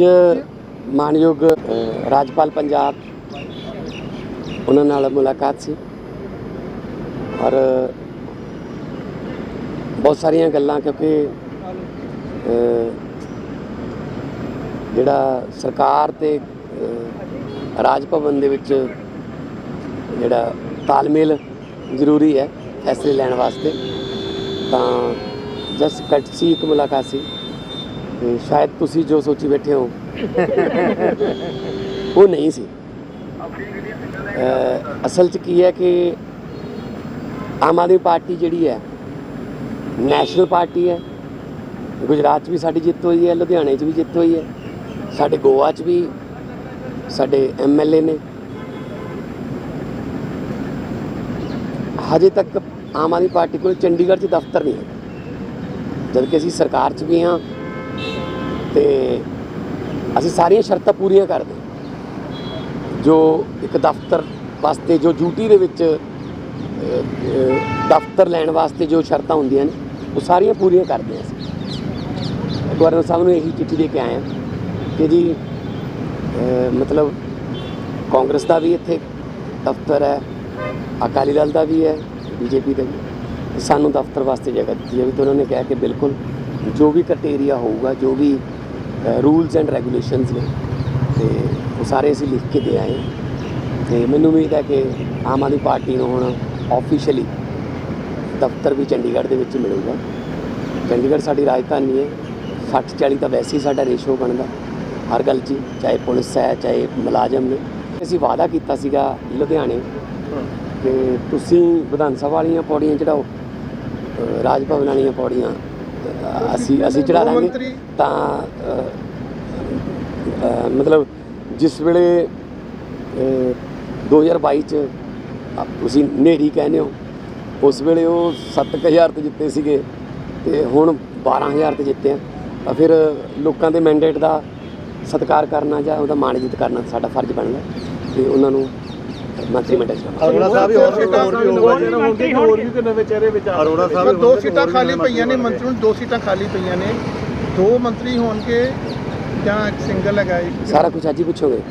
ਅੱਜ ਮਾਨਯੋਗ ਰਾਜਪਾਲ ਪੰਜਾਬ ਉਹਨਾਂ ਨਾਲ ਮੁਲਾਕਾਤ ਸੀ ਔਰ ਬਹੁਤ ਸਾਰੀਆਂ ਗੱਲਾਂ ਕਿਉਂਕਿ ਜਿਹੜਾ ਸਰਕਾਰ ਤੇ ਰਾਜ ਭਵਨ ਦੇ ਵਿੱਚ ਜਿਹੜਾ ਤਾਲਮੇਲ ਜ਼ਰੂਰੀ ਹੈ ਫੈਸਲੇ ਲੈਣ ਵਾਸਤੇ ਤਾਂ ਜਸ ਕਟਸੀ ਇੱਕ ਮੁਲਾਕਾਤ ਸੀ। ਤੇ ਸ਼ਾਇਦ ਤੁਸੀਂ ਜੋ ਸੋਚੀ ਬੈਠੇ ਹੋ, ਉਹ ਨਹੀਂ ਸੀ। ਅਸਲ 'ਚ ਕੀ ਹੈ ਕਿ ਆਮ ਆਦਮੀ ਪਾਰਟੀ ਜਿਹੜੀ ਹੈ, ਨੈਸ਼ਨਲ ਪਾਰਟੀ ਹੈ। ਗੁਜਰਾਤ 'ਚ ਵੀ ਸਾਡੀ ਜਿੱਤ ਹੋਈ ਹੈ, ਲੁਧਿਆਣੇ 'ਚ ਵੀ ਜਿੱਤ ਹੋਈ ਹੈ। ਸਾਡੇ ਗੋਆ 'ਚ ਵੀ ਸਾਡੇ ਐਮਐਲਏ ਨੇ। ਹਜੇ ਤੱਕ ਆਮ ਆਦਮੀ ਪਾਰਟੀ ਕੋਲ ਚੰਡੀਗੜ੍ਹ 'ਚ ਦਫ਼ਤਰ ਨਹੀਂ ਹੈ। ਜਦਕਿ ਅਸੀਂ ਸਰਕਾਰ 'ਚ ਵੀ ਹਾਂ ਤੇ ਅਸੀਂ ਸਾਰੀਆਂ ਸ਼ਰਤਾਂ ਪੂਰੀਆਂ ਕਰਦੇ ਜੋ ਇੱਕ ਦਫ਼ਤਰ ਵਾਸਤੇ, ਜੋ ਡਿਊਟੀ ਦੇ ਵਿੱਚ ਦਫ਼ਤਰ ਲੈਣ ਵਾਸਤੇ ਜੋ ਸ਼ਰਤਾਂ ਹੁੰਦੀਆਂ ਨੇ, ਉਹ ਸਾਰੀਆਂ ਪੂਰੀਆਂ ਕਰਦੇ ਹਾਂ ਅਸੀਂ। ਗਵਰਨਰ ਸਾਹਿਬ ਨੂੰ ਇਹੀ ਚਿੱਠੀ ਦੇ ਕੇ ਆਏ ਹਾਂ ਕਿ ਜੀ ਮਤਲਬ ਕਾਂਗਰਸ ਦਾ ਵੀ ਇੱਥੇ ਦਫ਼ਤਰ ਹੈ, ਅਕਾਲੀ ਦਲ ਦਾ ਵੀ ਹੈ, ਬੀਜੇਪੀ ਦਾ ਵੀ। ਸਾਨੂੰ ਦਫ਼ਤਰ ਵਾਸਤੇ ਜਗ੍ਹਾ ਦਿੱਤੀ ਜਾਵੇ ਤਾਂ ਉਹਨਾਂ ਨੇ ਕਿਹਾ ਕਿ ਬਿਲਕੁਲ ਜੋ ਵੀ ਕ੍ਰਾਈਟੇਰੀਆ ਹੋਊਗਾ, ਜੋ ਵੀ ਰੂਲਸ ਐਂਡ ਰੈਗੂਲੇਸ਼ਨਸ ਨੇ। ਤੇ ਉਹ ਸਾਰੇ ਅਸੀਂ ਲਿਖ ਕੇ ਦੇ ਆਏ। ਤੇ ਮੈਨੂੰ ਉਮੀਦ ਹੈ ਕਿ ਆਮ ਆਦਮੀ ਪਾਰਟੀ ਨੂੰ ਹੁਣ ਆਫੀਸ਼ੀਅਲੀ ਦਫ਼ਤਰ ਵੀ ਚੰਡੀਗੜ੍ਹ ਦੇ ਵਿੱਚ ਮਿਲੂਗਾ। ਚੰਡੀਗੜ੍ਹ ਸਾਡੀ ਰਾਜਧਾਨੀ ਹੈ। 60 40 ਤਾਂ ਵੈਸੇ ਹੀ ਸਾਡਾ ਰੇਸ਼ੋ ਬਣਦਾ। ਹਰ ਗੱਲ 'ਚ ਚਾਹੇ ਪੁਲਿਸ ਹੈ ਚਾਹੇ ਮੁਲਾਜ਼ਮ ਨੇ। ਅਸੀਂ ਵਾਅਦਾ ਕੀਤਾ ਸੀਗਾ ਲੁਧਿਆਣੇ। ਕਿ ਤੁਸੀਂ ਵਿਧਾਨ ਸਭਾ ਵਾਲੀਆਂ ਪੌੜੀਆਂ ਚੜਾਓ ਰਾਜ ਭਵਨ ਵਾਲੀਆਂ ਪੌੜੀਆਂ। ਅਸੀਂ ਅਸੀਂ ਚੜਾ ਦਾਂਗੇ। ਤਾਂ ਮਤਲਬ ਜਿਸ ਵੇਲੇ ਅ, 2022 ਚ ਤੁਸੀਂ ਨੇਰੀ ਕਹਿੰਦੇ ਹੋ ਉਸ ਵੇਲੇ ਉਹ 7000 ਤੇ ਜਿੱਤੇ ਸੀਗੇ ਤੇ ਹੁਣ 12000 ਤੇ ਜਿੱਤੇ ਆ। ਤਾਂ ਫਿਰ ਲੋਕਾਂ ਦੇ ਮੈਂਡੇਟ ਦਾ ਸਤਿਕਾਰ ਕਰਨਾ ਜਾਂ ਉਹਦਾ ਮਾਣਜਿਤ ਕਰਨਾ ਸਾਡਾ ਫਰਜ਼ ਬਣਦਾ। ਤੇ ਉਹਨਾਂ ਨੂੰ ਮੰਤਰੀ ਮੰਡਲ ਚ ਲਿਆਉਣਾ। ਅਰੋੜਾ ਸਾਹਿਬ ਵੀ ਹੋਰ ਹੋਰ ਵੀ ਹੋਊਗਾ ਜੀ ਮੰਤਰੀ ਹੋਰ ਵੀ ਕੋਈ ਨਵੇਂ ਚਿਹਰੇ ਵਿੱਚ ਆ ਅਰੋੜਾ ਸਾਹਿਬ ਸਰ ਵੀ ਦੋ ਹੋਣਗੇ, ਸੀਟਾਂ ਹੋਰ ਵੀ ਖਾਲੀ ਨਵਾਂ ਪਈਆਂ ਨੇ ਬਣੇਗਾ। ਮੰਤਰੀ ਨੂੰ ਦੋ ਸੀਟਾਂ ਖਾਲੀ ਪਈਆਂ ਨੇ। ਦੋ ਮੰਤਰੀ ਹੋਣਗੇ ਜਾਂ ਇੱਕ ਸਿੰਗਲ ਹੈਗਾ ਸਾਰਾ ਕੁਝ ਅੱਜ ਹੀ ਪੁੱਛੋਗੇ?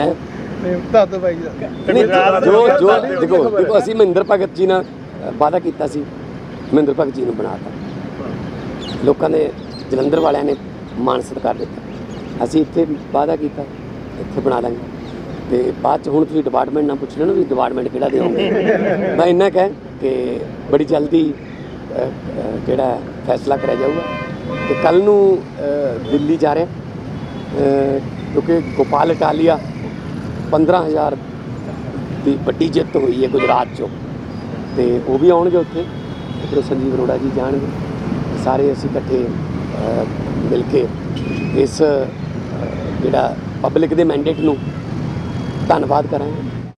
ਹੈ? ਨਹੀਂ, ਦੱਸ ਦਿਓ ਬਾਈ ਜੀ। ਨਹੀਂ, ਜੋ ਜੋ ਦੇਖੋ ਦੇਖੋ ਅਸੀਂ ਮਹਿੰਦਰ ਭਗਤ ਜੀ ਨਾਲ ਵਾਅਦਾ ਕੀਤਾ ਸੀ। ਮਹਿੰਦਰ ਭਗਤ ਜੀ ਨੂੰ ਬਣਾਤਾ ਲੋਕਾਂ ਨੇ ਜਲੰਧਰ ਵਾਲਿਆਂ ਨੇ ਮਾਣ ਸਤਿਕਾਰ ਦਿੱਤਾ। ਅਸੀਂ ਇੱਥੇ ਵਾਅਦਾ ਕੀਤਾ ਇੱਥੇ ਬਣਾ ਦਾਂਗੇ। ਤੇ ਬਾਅਦ ਚ ਹੁਣ ਤੁਸੀਂ ਡਿਪਾਰਟਮੈਂਟ ਨਾਲ ਪੁੱਛ ਲੈਣਾ ਵੀ ਡਿਪਾਰਟਮੈਂਟ ਕਿਹੜਾ ਦਿਓਗੇ ਮੈਂ ਇੰਨਾ ਕਹਿ ਕਿ ਬੜੀ ਜਲਦੀ ਅ, ਜਿਹੜਾ ਫੈਸਲਾ ਕਰਿਆ ਜਾਊਗਾ। ਤੇ ਕੱਲ ਨੂੰ ਦਿੱਲੀ ਜਾ ਰਿਹਾ। ਕਿਉਂਕਿ ਗੋਪਾਲ ਇਟਾਲੀਆ 15000 ਦੀ ਵੱਡੀ ਜਿੱਤ ਹੋਈ ਹੈ ਗੁਜਰਾਤ 'ਚੋਂ। ਤੇ ਉਹ ਵੀ ਆਉਣਗੇ ਉੱਥੇ। ਤੇ ਫਿਰ ਸੰਜੀਵ ਅਰੋੜਾ ਜੀ ਜਾਣਗੇ। ਸਾਰੇ ਅਸੀਂ ਇਕੱਠੇ ਮਿਲ ਕੇ ਇਸ ਜਿਹੜਾ ਪਬਲਿਕ ਦੇ ਮੈਂਡੇਟ ਨੂੰ ਧੰਨਵਾਦ ਕਰਾਂਗੇ।